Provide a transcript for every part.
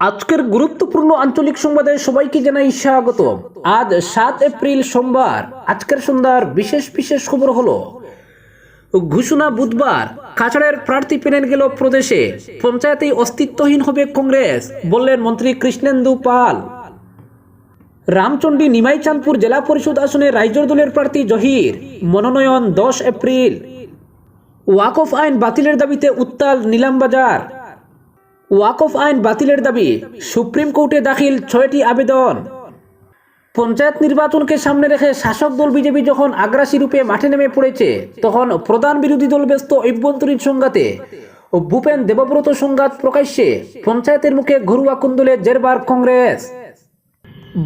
আজকের গুরুত্বপূর্ণ আঞ্চলিক সংবাদে সবাইকে জানাই স্বাগত আজ সাত এপ্রিল সোমবার, আজকের সন্ধ্যার বিশেষ বিশেষ খবর হলো, ঘোষণা বুধবার, কাছাড়ের প্রার্থী পেনেন গেল প্রদেশে পঞ্চায়েতেই অস্তিত্বহীন হবে কংগ্রেস, বললেন মন্ত্রী কৃষ্ণেন্দু পাল। রামচন্ডী নিমাইচাঁদপুর জেলা পরিষদ আসনে রাইজর দলের প্রার্থী জহির, মনোনয়ন দশ এপ্রিল। ওয়াকফ আইন বাতিলের দাবিতে উত্তাল নিলামবাজার। ওয়াকফ আইন বাতিলের দাবি, সুপ্রিম কোর্টে দাখিল ছয়টি আবেদন। পঞ্চায়েত নির্বাচনকে সামনে রেখে শাসক দল বিজেপি যখন আগ্রাসী রূপে মাঠে নেমে পড়েছে, তখন প্রধান বিরোধী দল ব্যস্ত অভ্যন্তরীণ সংঘাতে। ও ভূপেন দেবব্রত সংঘাত প্রকাশ্যে, পঞ্চায়েতের মুখে ঘরুয়া কুন্দলে জেরবার কংগ্রেস।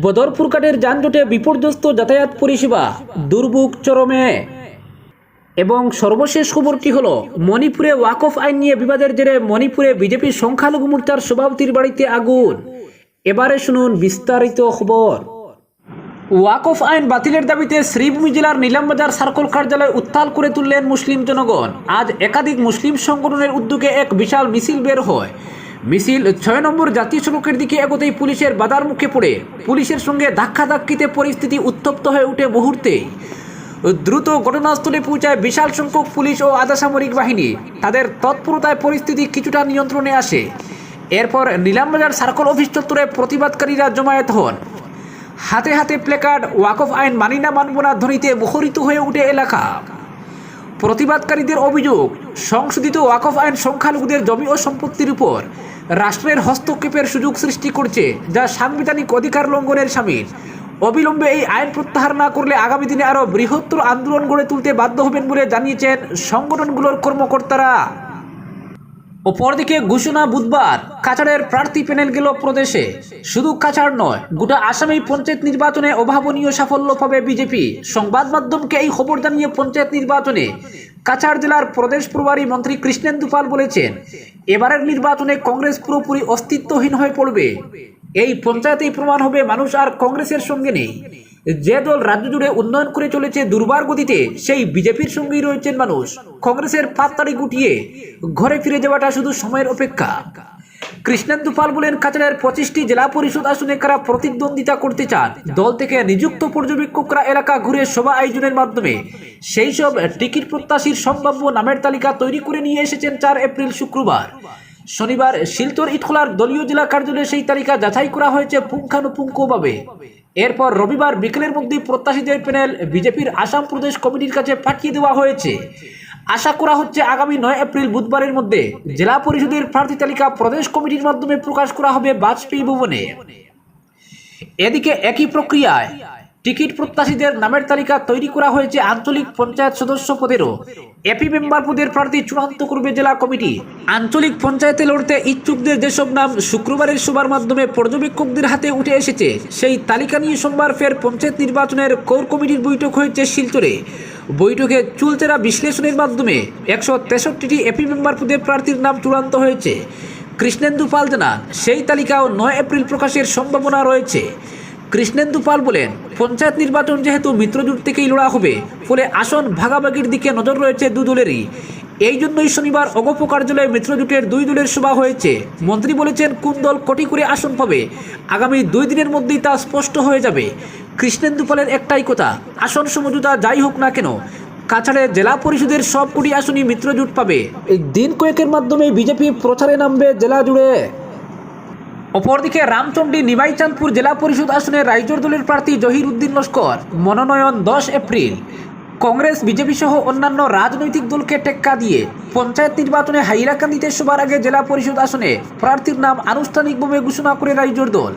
বদরপুর কাটের যানজটে বিপর্যস্ত যাতায়াত পরিষেবা, দুর্ভোগ চরমে। এবং সর্বশেষ খবরটি হলো? মণিপুরে ওয়াকফ আইন নিয়ে বিবাদের জেরে মণিপুরে বিজেপি সংখ্যালঘু মোর্চার সভাপতির বাড়িতে আগুন। এবারে শুনুন বিস্তারিত খবর। ওয়াকফ আইন বাতিলের দাবিতে শ্রীভূমি জেলার নিলামবাজার সার্কল কার্যালয় উত্তাল করে তুললেন মুসলিম জনগণ। আজ একাধিক মুসলিম সংগঠনের উদ্যোগে এক বিশাল মিছিল বের হয়। মিছিল ছয় নম্বর জাতীয় সড়কের দিকে এগোতেই পুলিশের বাধার মুখে পড়ে। পুলিশের সঙ্গে ধাক্কাধাক্কিতে পরিস্থিতি উত্তপ্ত হয়ে উঠে মুহূর্তেই। দ্রুত ঘটনাস্থলে পৌঁছায় বিশাল সংখ্যক পুলিশ ও আধা সামরিক বাহিনী। তাদের তৎপরতায় পরিস্থিতি কিছুটা নিয়ন্ত্রণে আসে। এরপর নিলামবাজার সার্কল অফিস চত্বরে প্রতিবাদকারীরা জমায়েত হন। হাতে হাতে প্লেকার্ড, ওয়াকফ আইন মানি না মানব না ধ্বনিতে মুখরিত হয়ে উঠে এলাকা। প্রতিবাদকারীদের অভিযোগ, সংশোধিত ওয়াকফ আইন সংখ্যালঘুদের জমি ও সম্পত্তির উপর রাষ্ট্রের হস্তক্ষেপের সুযোগ সৃষ্টি করছে, যা সাংবিধানিক অধিকার লঙ্ঘনের সামিল। অবিলম্বে এই আইন প্রত্যাহার না করলে আগামী দিনে আরও বৃহত্তর আন্দোলন গড়ে তুলতে বাধ্য হবেন বলে জানিয়েছেন সংগঠনগুলোর কর্মকর্তারা। অপরদিকে ঘোষণা বুধবার কাছাড়ের প্রার্থী প্যানেল গেল প্রদেশে। শুধু কাছাড় নয়, গোটা আসামেই পঞ্চায়েত নির্বাচনে অভাবনীয় সাফল্য পাবে বিজেপি। সংবাদ মাধ্যমকে এই খবর জানিয়ে পঞ্চায়েত নির্বাচনে কাছাড় জেলার প্রদেশ প্রভারী মন্ত্রী কৃষ্ণেন্দু পাল বলেছেন, এবারের নির্বাচনে কংগ্রেস পুরোপুরি অস্তিত্বহীন হয়ে পড়বে। এই পঞ্চায়েতেই প্রমাণ হবে মানুষ আর কংগ্রেসের সঙ্গে নেই। যে দল রাজ্য জুড়ে উন্নয়ন করে চলেছে দুর্বার গতিতে, সেই বিজেপির সঙ্গেই রয়েছেন মানুষ। কংগ্রেসের পাততাড়ি গুটিয়ে ঘরে ফিরে যাওয়াটা শুধু সময়ের অপেক্ষা। কৃষ্ণেন্দু পাল বলেন, কাছাড়ের পঁচিশটি জেলা পরিষদ আসনে কারা প্রতিদ্বন্দ্বিতা করতে চান? দল থেকে নিযুক্ত পর্যবেক্ষকরা এলাকা ঘুরে সভা আয়োজনের মাধ্যমে সেই সব টিকিট প্রত্যাশীর সম্ভাব্য নামের তালিকা তৈরি করে নিয়ে এসেছেন চার এপ্রিল শুক্রবার। শনিবার শিলচর ইটখোলার দলীয় জেলা কার্যালয়ে সেই তালিকা যাচাই করা হয়েছে পুঙ্খানুপুঙ্খভাবে। এরপর রবিবার বিকেলের মধ্যে প্রত্যাশীদের প্যানেল বিজেপির আসাম প্রদেশ কমিটির কাছে পাঠিয়ে দেওয়া হয়েছে। আশা করা হচ্ছে আগামী নয় এপ্রিল বুধবারের মধ্যে জেলা পরিষদের প্রার্থী তালিকা প্রদেশ কমিটির মাধ্যমে প্রকাশ করা হবে বাজপেয়ী ভবনে। এদিকে একই প্রক্রিয়ায় টিকিট প্রত্যাশীদের নামের তালিকা তৈরি করা হয়েছে আঞ্চলিক পঞ্চায়েত সদস্য পদেরও। এপি মেম্বার পদের প্রার্থী চূড়ান্ত করবে জেলা কমিটি। আঞ্চলিক পঞ্চায়েতে লড়তে ইচ্ছুকদের যেসব নাম শুক্রবারের সভার মাধ্যমে পর্যবেক্ষকদের হাতে উঠে এসেছে, সেই তালিকা নিয়ে সোমবার ফের পঞ্চায়েত নির্বাচনের কোর কমিটির বৈঠক হয়েছে শিলচরে। বৈঠকে চুলচেরা বিশ্লেষণের মাধ্যমে একশো তেষট্টিটি এপি মেম্বার পদের প্রার্থীর নাম চূড়ান্ত হয়েছে। কৃষ্ণেন্দু পাল জানান, সেই তালিকাও নয় এপ্রিল প্রকাশের সম্ভাবনা রয়েছে। কৃষ্ণেন্দু পাল বলেন, পঞ্চায়েত নির্বাচন যেহেতু মিত্রজোট থেকেই লড়া হবে, ফলে আসন ভাগাভাগির দিকে নজর রয়েছে দু দলেরই। এই জন্যই শনিবার অগপ কার্যালয়ে মিত্রজোটের দুই দলের সভা হয়েছে। মন্ত্রী বলেছেন, কোন দল কোটি করে আসন পাবে, আগামী দুই দিনের মধ্যেই তা স্পষ্ট হয়ে যাবে। কৃষ্ণেন্দু পালের একটাই কথা, আসন সমঝোতা যাই হোক না কেন, কাছাড়ে জেলা পরিষদের সব সবকটি আসনই মিত্রজোট পাবে। এই দিন কয়েকের মাধ্যমে বিজেপি প্রচারে নামবে জেলা জুড়ে। অপরদিকে রামচন্ডী নিমাইচাঁদপুর জেলা পরিষদ আসনে রাইজর দলের প্রার্থী জহির উদ্দিন লস্কর। মনোনয়ন দশ এপ্রিল। কংগ্রেস, বিজেপি সহ অন্যান্য রাজনৈতিক দলকে টেক্কা দিয়ে পঞ্চায়েত নির্বাচনে হাইরাকান্দিতে সবার আগে জেলা পরিষদ আসনে প্রার্থীর নাম আনুষ্ঠানিকভাবে ঘোষণা করে রাইজর দল।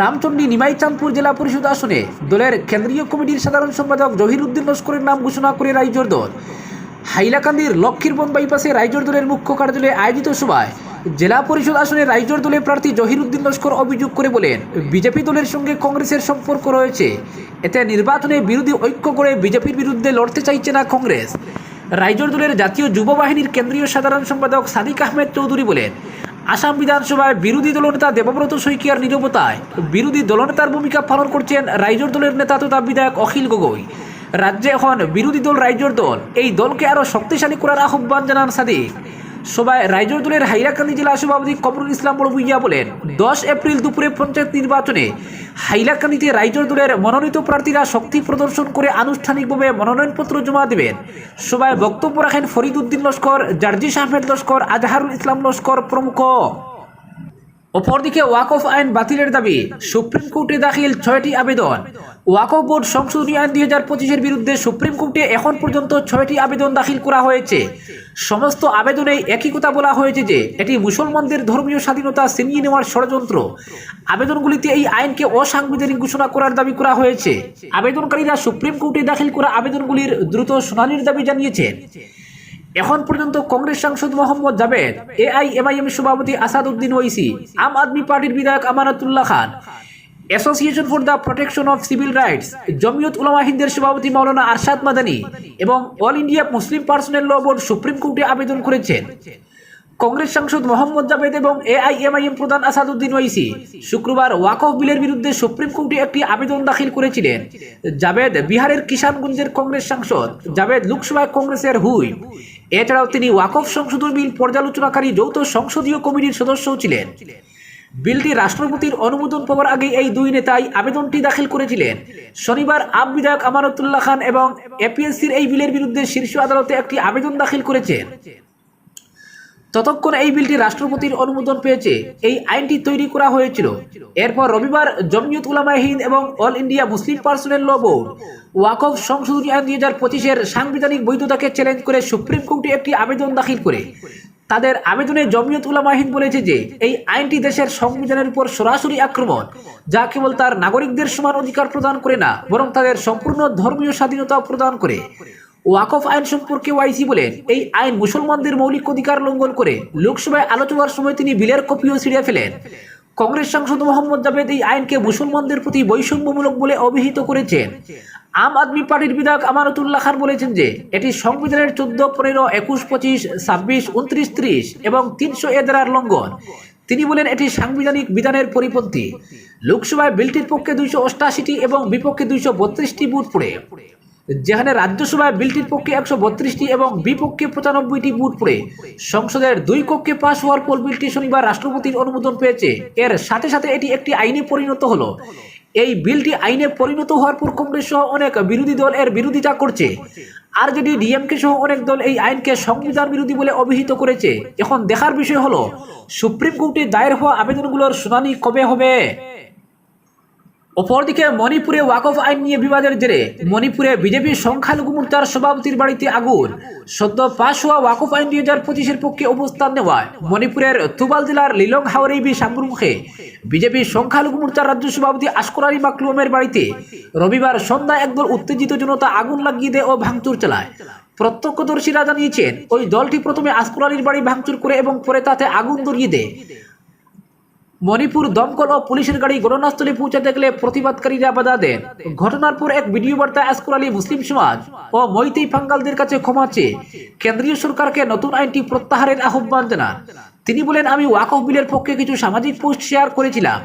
রামচন্ডী নিমাইচাঁদপুর জেলা পরিষদ আসনে দলের কেন্দ্রীয় কমিটির সাধারণ সম্পাদক জহির উদ্দিন লস্করের নাম ঘোষণা করে রাইজর দল। হাইলাকান্দির লক্ষ্মীরবন বাইপাসে রাইজর দলের মুখ্য কার্যালয়ে আয়োজিত সভায় জেলা পরিষদ আসনে রাইজর দলের প্রার্থী জহিরুদ্দিন লস্কর অভিযোগ করে বলেন, বিজেপি দলের সঙ্গে কংগ্রেসের সম্পর্ক রয়েছে। এতে নির্বাচনে বিরোধী ঐক্য করে বিজেপির বিরুদ্ধে লড়তে চাইছে না কংগ্রেস। রাইজর দলের জাতীয় যুব বাহিনীর কেন্দ্রীয় সাধারণ সম্পাদক সাদিক আহমেদ চৌধুরী বলেন, আসাম বিধানসভায় বিরোধী দলনেতা দেবব্রত শইকিয়ার নিরবতায় বিরোধী দলনেতার ভূমিকা পালন করছেন রাইজর দলের নেতা তথা বিধায়ক অখিল গগৈ। রাজ্যে এখন বিরোধী দল রাইজর দল। এই দলকে আরও শক্তিশালী করার আহ্বান জানান সাদিক। সভায় দলের হাইলাকান্দি জেলা সভাপতি কমরুল ইসলাম বড়ভুইয়া বলেন, দশ এপ্রিল দুপুরে পঞ্চায়েত নির্বাচনে হাইলাকান্দিতে রাইজর দলের মনোনীত প্রার্থীরা শক্তি প্রদর্শন করে আনুষ্ঠানিকভাবে মনোনয়নপত্র জমা দেবেন। সভায় বক্তব্য রাখেন ফরিদ উদ্দিন লস্কর, জার্জিস আহমেদ লস্কর, আজহারুল ইসলাম লস্কর প্রমুখ। অপরদিকে ওয়াকফ আইন বাতিলের দাবি, সুপ্রিম কোর্টে দাখিল ছয়টি আবেদন। ওয়াকফ বোর্ড সংশোধনী আইন দুই হাজার পঁচিশের বিরুদ্ধে সুপ্রিম কোর্টে এখন পর্যন্ত ছয়টি আবেদন দাখিল করা হয়েছে। সমস্ত আবেদনেই একই কথা বলা হয়েছে যে, এটি মুসলমানদের ধর্মীয় স্বাধীনতা ছিনিয়ে নেওয়ার ষড়যন্ত্র। আবেদনগুলিতে এই আইনকে অসাংবিধানিক ঘোষণা করার দাবি করা হয়েছে। আবেদনকারীরা সুপ্রিম কোর্টে দাখিল করা আবেদনগুলির দ্রুত শুনানির দাবি জানিয়েছেন। এখন পর্যন্ত কংগ্রেস সাংসদ মোহাম্মদ জাভেদ এআইএমআইএম সভাপতি আসাদ উদ্দিন ওইসি, আম আদমি পার্টির বিধায়ক Amanatullah Khan association for the protection of civil rights Jamiat Ulama হিন্দের সভাপতি মাওলানা আরশাদ মাদানি এবং all India Muslim personal law board supreme কোর্টে আবেদন করেছেন। কংগ্রেস সাংসদ মোহাম্মদ জাভেদ এবং এআইএমআইএম প্রধান আসাদুদ্দিন ওয়াইসি শুক্রবার ওয়াকফ বিলের বিরুদ্ধে সুপ্রিম কোর্টে একটি আবেদন দাখিল করেছিলেন। জাভেদ বিহারের কিষানগঞ্জের কংগ্রেস সাংসদ জাভেদ লোকসভায় কংগ্রেসের হুই। এছাড়াও তিনি ওয়াকফ সংশোধন বিল পর্যালোচনাকারী যৌথ সংসদীয় কমিটির সদস্যও ছিলেন। বিলটি রাষ্ট্রপতির অনুমোদন পাওয়ার আগে এই দুই নেতাই আবেদনটি দাখিল করেছিলেন। শনিবার আপ বিধায়ক আমানতুল্লাহ খান এবং এপিএসসির এই বিলের বিরুদ্ধে শীর্ষ আদালতে একটি আবেদন দাখিল করেছেন। ততক্ষণ এই বিলটি রাষ্ট্রপতির অনুমোদন পেয়েছে। এই আইনটি তৈরি করা হয়েছিল। এরপর রবিবার জমিয়ত উলামায়ে হিন্দ এবং all India Muslim personal law board, Waqf সংশোধনী আইন দুই হাজার পঁচিশের সাংবিধানিক বৈধতাকে চ্যালেঞ্জ করে সুপ্রিম কোর্টে একটি আবেদন দাখিল করে। তাদের আবেদনে জমিয়ত উলামাহিন বলেছে যে, এই আইনটি দেশের সংবিধানের উপর সরাসরি আক্রমণ, যা কেবল তার নাগরিকদের সমান অধিকার প্রদান করে না, বরং তাদের সম্পূর্ণ ধর্মীয় স্বাধীনতা প্রদান করে। ওয়াকফ আইন সম্পর্কে ওয়াইসি বলেন, এই আইন মুসলমানদের মৌলিক অধিকার লঙ্ঘন করে। লোকসভায় আলোচনার সময় তিনি বিলের কপিও ছিঁড়ে ফেলেন। কংগ্রেস সাংসদ মোহাম্মদ জাভেদ এই আইনকে মুসলমানদের প্রতি বৈষম্যমূলক বলে অভিহিত করেছেন। আম আদমি পার্টির বিধায়ক আমানতুল্লাহ খান বলেছেন যে, এটি সংবিধানের চোদ্দ, পনেরো, একুশ, পঁচিশ, ছাব্বিশ, উনত্রিশ, ত্রিশ এবং তিনশো এ দ্বারার লঙ্ঘন। তিনি বলেন, এটি সাংবিধানিক বিধানের পরিপন্থী। লোকসভায় বিলটির পক্ষে দুইশো অষ্টাশিটি এবং বিপক্ষে দুইশো বত্রিশটি বুথ পড়ে। যেখানে রাজ্যসভায় বিলটির পক্ষে একশো বত্রিশটি এবং বিপক্ষে পঁচানব্বইটি বুট পড়ে। সংসদের দুই কক্ষে পাশ হওয়ার পর বিলটি শনিবার রাষ্ট্রপতির অনুমোদন পেয়েছে। এর সাথে সাথে এটি একটি আইনে পরিণত হলো। এই বিলটি আইনে পরিণত হওয়ার পর কংগ্রেস সহ অনেক বিরোধী দল এর বিরোধিতা করছে। আর যদি ডিএমকে সহ অনেক দল এই আইনকে সংবিধান বিরোধী বলে অভিহিত করেছে। এখন দেখার বিষয় হলো, সুপ্রিম কোর্টে দায়ের হওয়া আবেদনগুলোর শুনানি কবে হবে? অপরদিকে মণিপুরে ওয়াকফ আইন নিয়ে বিবাদের জেরে মণিপুরে বিজেপি সংখ্যালঘু মোর্চার সভাপতির বাড়িতে আগুন। সদ্য পাশ হওয়া ওয়াকফ আইন দুই হাজার পঁচিশের পক্ষে অবস্থান নেওয়ায় মণিপুরের তুবাল জেলার লিলং হাওরেবি সাম্রুমুখে বিজেপি সংখ্যালঘু মোর্চার রাজ্য সভাপতি আসকর আলী মাকলুমের বাড়িতে রবিবার সন্ধ্যায় একদল উত্তেজিত জনতা আগুন লাগিয়ে দেয় ও ভাঙচুর চালায়। প্রত্যক্ষদর্শীরা জানিয়েছেন, ওই দলটি প্রথমে আসকর আলীর বাড়ি ভাঙচুর করে এবং পরে তাতে আগুন ধরিয়ে দেয়। মণিপুর দমকল ও পুলিশের গাড়ি ঘটনাস্থলে পৌঁছে দেখলে প্রতিবাদকারীরা বাধা দেন। ঘটনার পর এক ভিডিও বার্তায় আসকর আলী মুসলিম সমাজ ও মৈতেই ফাঙ্গালদের কাছে ক্ষমা চেয়ে কেন্দ্রীয় সরকারকে নতুন আইনটি প্রত্যাহারের আহ্বান জানান। তিনি বলেন, আমি ওয়াকফ বিলের পক্ষে কিছু সামাজিক পোস্ট শেয়ার করেছিলাম।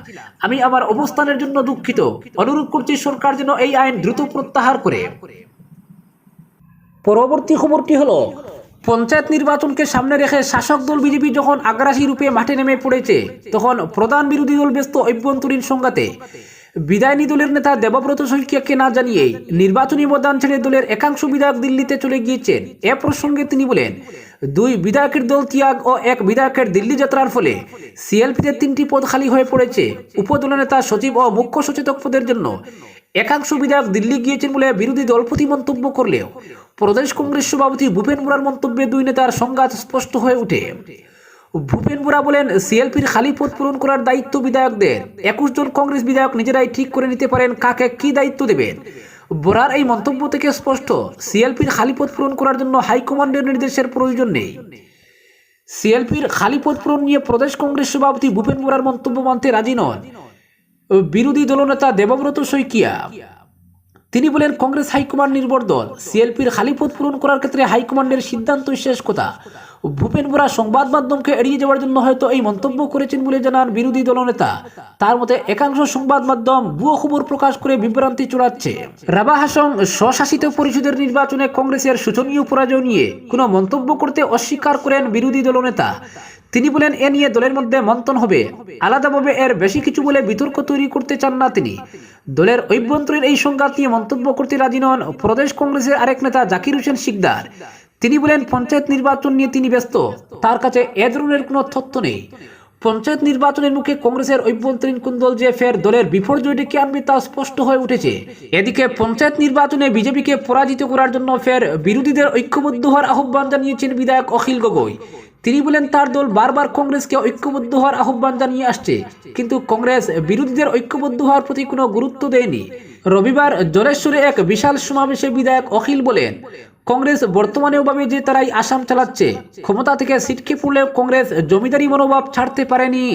আমি আমার অবস্থানের জন্য দুঃখিত। অনুরোধ করছি সরকার যেন এই আইন দ্রুত প্রত্যাহার করে। পরবর্তী খবরটি হলো পঞ্চায়েত নির্বাচনকে সামনে রেখে শাসক দল বিজেপি যখন আগ্রাসী রূপে মাঠে নেমে পড়েছে, তখন প্রধান বিরোধী দল ব্যস্ত অভ্যন্তরীণ সংঘাতে। বিদায়নী দলের নেতা দেবব্রত শইকিয়াকে না জানিয়েই নির্বাচনী ময়দান ছেড়ে দলের একাংশ বিধায়ক দিল্লিতে চলে গিয়েছেন। এ প্রসঙ্গে তিনি বলেন, দুই বিধায়কের দল ত্যাগ ও এক বিধায়কের দিল্লি যাত্রার ফলে সিএলপিতে তিনটি পদ খালি হয়ে পড়েছে। উপদলনেতা সচিব ও মুখ্য সচেতক পদের জন্য একাংশ বিধায়ক দিল্লি গিয়েছেন বলে বিরোধী দলপতি মন্তব্য করলেও প্রদেশ কংগ্রেস সভাপতি ভূপেন মুরার মন্তব্যে দুই নেতার সংঘাত স্পষ্ট হয়ে ওঠে। ভূপেন মুরা বলেন, সিএলপির খালি পদ পূরণ করার দায়িত্ব বিধায়কদের। একুশ জন কংগ্রেস বিধায়ক নিজেরাই ঠিক করে নিতে পারেন, কাকে কি দায়িত্ব দেবেন? বোরার এই মন্তব্য থেকে স্পষ্ট, সিএলপির খালি পদ পূরণ করার জন্য হাইকমান্ডের নির্দেশের প্রয়োজন নেই। সিএলপির খালি পদ পূরণ নিয়ে প্রদেশ কংগ্রেস সভাপতি ভূপেন মুরার মন্তব্য মানতে রাজি নন। বিরোধী দলনেতা দেবব্রত শইকিয়া। তিনি বলেন, কংগ্রেস হাইকমান্ড নির্ভর দল। সিএলপির খালি পদ পূরণ করার ক্ষেত্রে হাইকমান্ডের সিদ্ধান্ত শেষ কথা। ভূপেন বোরা সংবাদ মাধ্যমকে এড়িয়ে যাওয়ার জন্য হয়তো এই মন্তব্য করেছেন বলে জানান বিরোধী দলনেতা। তার মতে, একাংশ সংবাদ মাধ্যম ভুয়ো খবর প্রকাশ করে বিভ্রান্তি চড়াচ্ছে। রাবা হাসং স্বশাসিত পরিষদের নির্বাচনে কংগ্রেসের শোচনীয় পরাজয় নিয়ে কোনো মন্তব্য করতে অস্বীকার করেন বিরোধী দলনেতা। তিনি বলেন, এ নিয়ে দলের মধ্যে মন্থন হবে। আলাদাভাবে এর বেশি কিছু বলে বিতর্ক তৈরি করতে চান না তিনি। দলের অভ্যন্তরীণ এই সংঘাত নিয়ে মন্তব্য করতে রাজি নন প্রদেশ কংগ্রেসের আরেক নেতা জাকির হোসেন শিকদার। তিনি বলেন, পঞ্চায়েত নির্বাচন নিয়ে তিনি ব্যস্ত। তার কাছে এ ধরনের কোনো তথ্য নেই। পঞ্চায়েত নির্বাচনের মুখে কংগ্রেসের অভ্যন্তরীণ কুন্দল যে ফের দলের বিপর্যয় ডেকে আনবে তা স্পষ্ট হয়ে উঠেছে। এদিকে পঞ্চায়েত নির্বাচনে বিজেপিকে পরাজিত করার জন্য ফের বিরোধীদের ঐক্যবদ্ধ হওয়ার আহ্বান জানিয়েছেন বিধায়ক অখিল গগৈ। তিনি বলেন, তার দল বারবার কংগ্রেসকে ঐক্যবদ্ধ হওয়ার আহ্বান জানিয়ে আসছে, কিন্তু কংগ্রেস বিরোধীদের ঐক্যবদ্ধ হওয়ার প্রতি কোনো গুরুত্ব দেয়নি। রবিবার জলেশ্বরে এক বিশাল সমাবেশে বিধায়ক অখিল বলেন, কংগ্রেস বর্তমানেও ভাবে যে তারাই আসাম চালাচ্ছে, ক্ষমতা থেকে সিটকে পড়লেও কংগ্রেস জমিদারি মনোভাব ছাড়তে পারেনি।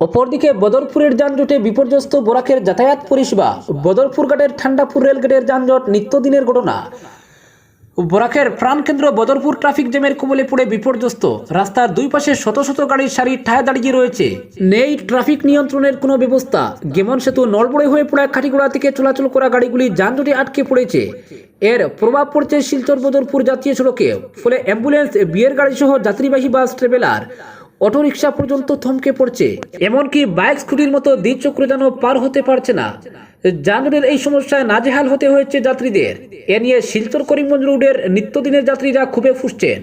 অপরদিকে বদরপুরের যানজটে বিপর্যস্ত বোরাকের যাতায়াত পরিষেবা বদরপুর ঘাটের ঠান্ডাপুর রেলগেটের যানজট নিত্যদিনের ঘটনা। বরাকের প্রাণকেন্দ্র বদরপুর ট্রাফিক জ্যামের কবলে পড়ে বিপর্যস্ত। রাস্তার দুই পাশে শত শত গাড়ির সারি ঠায় দাঁড়িয়ে রয়েছে। নেই ট্রাফিক নিয়ন্ত্রণের কোনো ব্যবস্থা। গেমন সেতু নড়বড়ে হয়ে পড়া কাঠিগোড়া থেকে চলাচল করা গাড়িগুলি যানজটে আটকে পড়েছে। এর প্রভাব পড়ছে শিলচর বদরপুর জাতীয় সড়কে। ফলে অ্যাম্বুলেন্স, বিয়ের গাড়ি সহ যাত্রীবাহী বাস, ট্রেভেলার, অটোরিকশা পর্যন্ত থমকে পড়ছে। এমনকি বাইক, স্কুটির মতো দ্বিচক্র যেন পার হতে পারছে না। যানজটের এই সমস্যায় নাজেহাল হতে হয়েছে যাত্রীদের। এ নিয়ে শিলচর করিমগঞ্জ রোডের নিত্যদিনের যাত্রীরা খুবই ফুসছেন।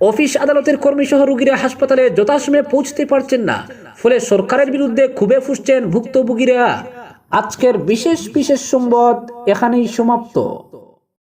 অফিস আদালতের কর্মী সহ রুগীরা হাসপাতালে যথাসময়ে পৌঁছতে পারছেন না। ফলে সরকারের বিরুদ্ধে খুবই ফুসছেন ভুক্তভোগীরা। আজকের বিশেষ বিশেষ সম্বদ এখানেই সমাপ্ত।